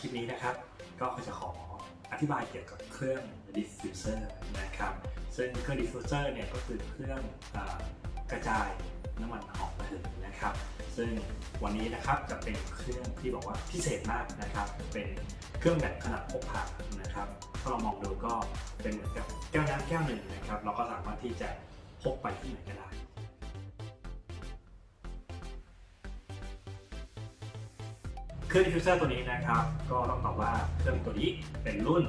คลิปนี้นะครับ ก็จะขออธิบายเกี่ยวกับเครื่อง diffuser นะครับ ซึ่งเครื่อง diffuser เนี่ยก็คือเครื่องอกระจายน้ำมันหอมระเหยนะครับ ซึ่งวันนี้นะครับจะเป็นเครื่องที่บอกว่าพิเศษมากนะครับ เป็นเครื่องแบบขนาดพกพานะครับถ้าเรามองดูก็เป็นเหมือนกับแก้วน้ำแก้วหนึ่งนะครับ เราก็สามารถที่จะพกไปที่ไหนก็ได้ รื่อง diffuser ตัวนี้นะครับ ก็ต้องตอบว่าเครื่องตัวนี้เป็นรุ่น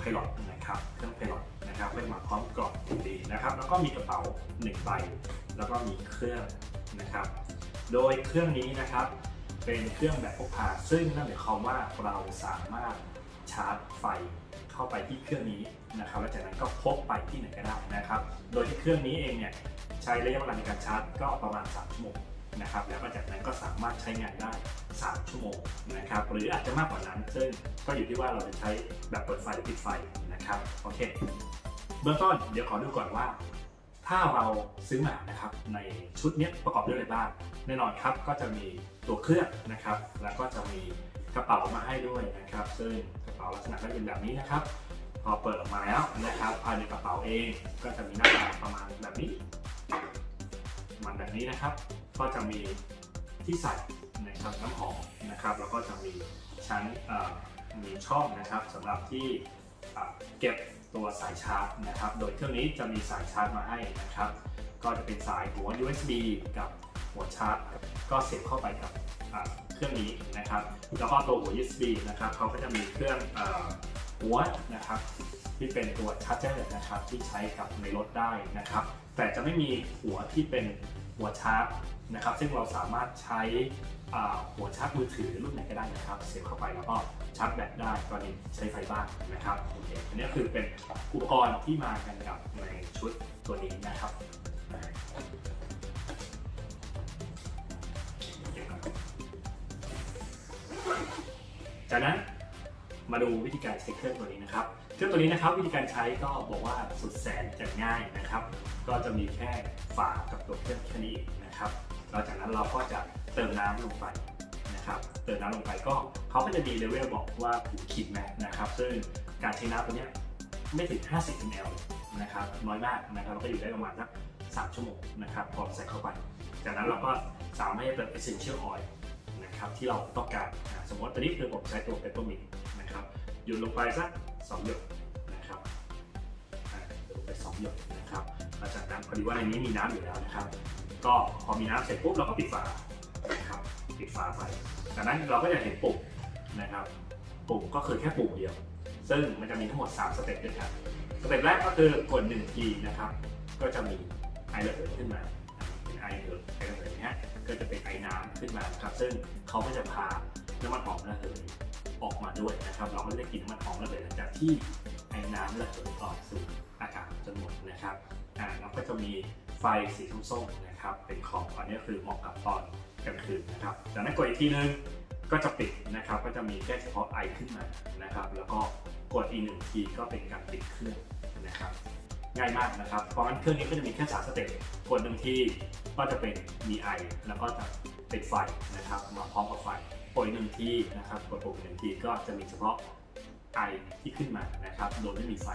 Pilot นะครับเครื่อง Pilot นะครับเล่นมาพร้อมกล่องดีนะครับ แล้วก็มีกระเป๋า1ใบแล้วก็มีเครื่องนะครับ โดยเครื่องนี้นะครับเป็นเครื่องแบบพกพาซึ่งนั่นหมายความว่าเราสามารถชาร์จไฟเข้าไปที่เครื่องนี้นะครับแล้วจากนั้นก็พกไปที่ไหนก็ได้นะครับ โดยที่เครื่องนี้เองเนี่ยใช้ระยะเวลาในการชาร์จก็ประมาณ3ชั่วโมง นะครับแล้วก็จากนั้นก็สามารถใช้งานได้ 3 ชั่วโมงนะครับหรืออาจจะมากกว่านั้น ซึ่งก็อยู่ที่ว่าเราจะใช้แบบเปิดไฟหรือปิดไฟนะครับโอเคเบื้องต้นเดี๋ยวขอดูก่อนว่า ถ้าเราซื้อมานะครับในชุดนี้ประกอบด้วยอะไรบ้างแน่นอนครับก็จะมีตัวเครื่องนะครับ แล้วก็จะมีกระเป๋ามาให้ด้วยนะครับ ซึ่งกระเป๋าลักษณะก็เป็นแบบนี้นะครับ พอเปิดออกมาแล้วนะครับภายในกระเป๋าเองก็จะมีหน้าตาประมาณแบบนี้มันแบบนี้นะครับ ก็จะมีที่ใส่นะครับน้ำหอมนะครับ แล้วก็จะมีชั้นมีช่องนะครับสำหรับที่เก็บตัวสายชาร์จนะครับ โดยเครื่องนี้จะมีสายชาร์จมาให้นะครับ ก็จะเป็นสายหัว USB กับหัวชาร์จ ก็เสียบเข้าไปกับเครื่องนี้นะครับ แล้วก็ตัวหัว USB นะครับเขาก็จะมีเครื่องหัวนะครับ ที่เป็นตัวชาร์จเจอร์นะครับที่ใช้กับในรถได้นะครับ แต่จะไม่มีหัวที่เป็น หัวชาร์จนะครับ ซึ่งเราสามารถใช้หัวชาร์จมือถือรุ่นไหนก็ได้นะครับเสียบเข้าไปแล้วก็ชาร์จแบตได้กรณีใช้ไฟบ้านนะครับโอเคอันนี้คือเป็นอุปกรณ์ที่มากันกับในชุดตัวนี้นะครับจากนั้นมาดูวิธีการใช้เครื่องตัวนี้นะครับ เครื่องตัวนี้นะครับวิธีการใช้ก็บอกว่าสุดแสนจะง่ายนะครับ ก็จะมีแค่ฝากับตัวเครื่องแค่นี้เองนะครับหลังจากนั้นเราก็จะเติมน้ำลงไปนะครับเติมน้ำลงไปก็เขาก็จะมีเลเวลบอกว่าขีดแม็กนะครับซึ่งการใช้น้ำตัวนี้ไม่ถึง 50 ml เลนะครับน้อยมากนะครับแล้วก็อยู่ได้ประมาณสัก3ชั่วโมงนะครับพอใส่เข้าไป จากนั้นเราก็สามารถให้เติม essential oil นะครับที่เราต้องการสมมติตอนนี้คือผมใช้ตัวเปปเปอร์มินนะครับหยดลงไปสักสองหยด ไปสองหยดนะครับหลังจากนั้นพอดีว่าในนี้มีน้ำอยู่แล้วนะครับ ก็พอมีน้ำเสร็จปุ๊บเราก็ปิดฝานะครับปิดฝาไปจากนั้นเราก็จะเห็นปุ่มนะครับ ปุ่มก็คือแค่ปุ่มเดียว ซึ่งมันจะมีทั้งหมด 3 สเต็ปด้วยกันสเต็ปแรกก็คือกด1ทีนะครับ ก็จะมีไอระเหยขึ้นมาเป็นไอระเหยไอระเหยนี้ก็จะเป็นไอน้ำขึ้นมาครับ ซึ่งเขาก็จะพาน้ำมันหอมระเหยออกมาด้วยนะครับ เราก็จะได้กลินน้ำมันหอมระเหยหลังจากที่ไอน้ำระเหยออกสู่ อากาศจนหมดนะครับอ่าแล้วก็จะมีไฟสีส้มๆนะครับ เป็นขอบอันนี้คือเหมาะกับตอนกลางคืนนะครับจากนั้นกดอีกทีนึงก็จะปิดนะครับ ก็จะมีแค่เฉพาะไอขึ้นมานะครับ แล้วก็กดอีกหนึ่งทีก็เป็นการปิดเครื่องนะครับ ง่ายมากนะครับ เพราะงั้นเครื่องนี้ก็จะมีแค่สามสเต็ปกดหนึ่งทีก็จะเป็นมีไอแล้วก็จะติดไฟนะครับ มาพร้อมกับไฟกดอีกหนึ่งทีนะครับ กดปุ่มหนึ่งทีก็จะมีเฉพาะไอที่ขึ้นมานะครับ โดยไม่มีไฟ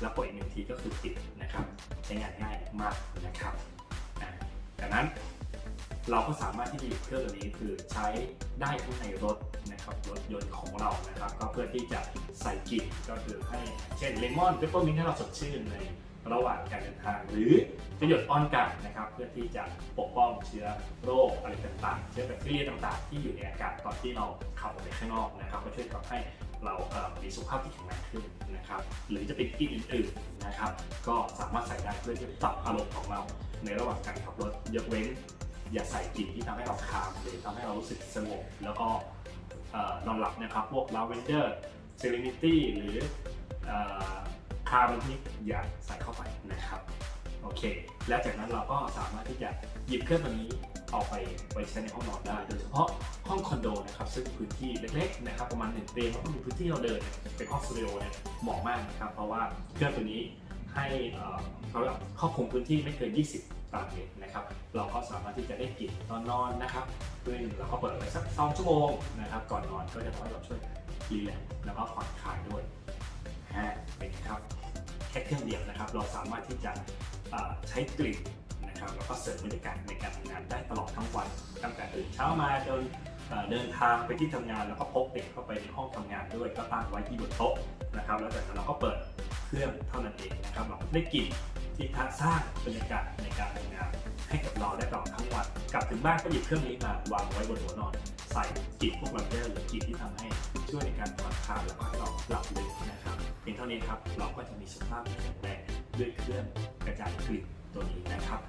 แล้วกดอีกหนึ่งทีก็คือปิดนะครับ ใช้งานง่ายมากนะครับอ่าจากนั้นเราก็สามารถที่จะหยิบเครื่องตัวนี้คือใช้ได้ทั้งในรถนะครับรถยนต์ของเรานะครับ ก็เพื่อที่จะใส่กลิ่นก็คือให้เช่นเลมอนเปปเปอร์มินต์ให้เราสดชื่นในระหว่างการเดินทาง หรือจะหยดอ้อนกันนะครับ เพื่อที่จะปกป้องเชื้อโรคอะไรต่างๆ เชื้อแบคทีเรียต่างๆ ที่อยู่ในอากาศตอนที่เราขับออกไปข้างนอกนะครับก็ช่วยทำให้ เรามีสุขภาพที่แข็งแรงขึ้นนะครับหรือจะเป็นกลิ่นอื่นๆนะครับ ก็สามารถใส่ได้เพื่อที่จะปรับอารมณ์ของเราในระหว่างการขับรถยกเว้น อย่าใส่กลิ่นที่ทำให้เราคามหรือทำให้เรารู้สึกสงบแล้วก็นอนหลับนะครับ พวกลาเวนเดอร์เซเลนิตี้หรือคาร์บอนนิกอย่าใส่เข้าไปนะครับโอเค แล้วจากนั้นเราก็สามารถที่จะหยิบเครื่องตัวนี้ เอาไปไว้ใช้ในห้องนอนได้ โดยเฉพาะห้องคอนโดนะครับซึ่งพื้นที่เล็กๆนะครับประมาณหนึ่งเตียงแล้วก็มีพื้นที่เราเดินเป็นห้องสตูดิโอเนี่ยเหมาะมากนะครับเพราะว่าเครื่องตัวนี้ให้เขาเรียกว่าครอบคลุมพื้นที่ไม่เกิน 20 ตารางเมตรนะครับ เราก็สามารถที่จะได้กลิ่นตอนนอนนะครับซึ่งเราก็เปิดไว้สักสองชั่วโมงนะครับ ก่อนนอนก็จะทำให้เราช่วยรีแลกซ์แล้วก็ผ่อนคลายด้วยฮะเป็นครับแค่เครื่องเดียวนะครับ เราสามารถที่จะใช้กลิ่น นะครับแล้วก็เสริมบรรยากาศในการทำงานได้ตลอดทั้งวันตั้งแต่ตื่นเช้ามาจนเดินทางไปที่ทำงานแล้วก็พกเด็กเข้าไปในห้องทำงานด้วยก็ตั้งไว้ที่บนโต๊ะนะครับแล้วจากนั้นเราก็เปิดเครื่องเท่านั้นเองนะครับเราได้กลิ่นที่ทัสร้างบรรยากาศในการทำงานให้กับเราได้ตลอดทั้งวันกลับถึงบ้านก็หยิบเครื่องนี้มาวางไว้บนหัวนอน ใส่กลิ่นพวกวันเดอร์หรือกลิ่นที่ทำให้ช่วยในการผ่อนคลายแล้วก็ให้เราหลับลึกนะครับเพียงเท่านี้ครับเราก็จะมีสภาพที่แข็งแรงด้วยเครื่องกระจายกลิ่นตัวนี้นะครับ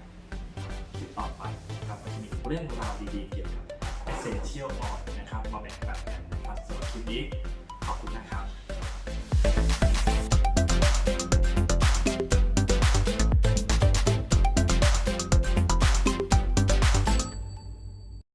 คลิปต่อไปนะครับก็จะมีเรื่องราวดีๆเกี่ยวกับ essential oil นะครับมาแบ่งปันกันนะครับสำหรับคลิปนี้ขอบคุณนะครับ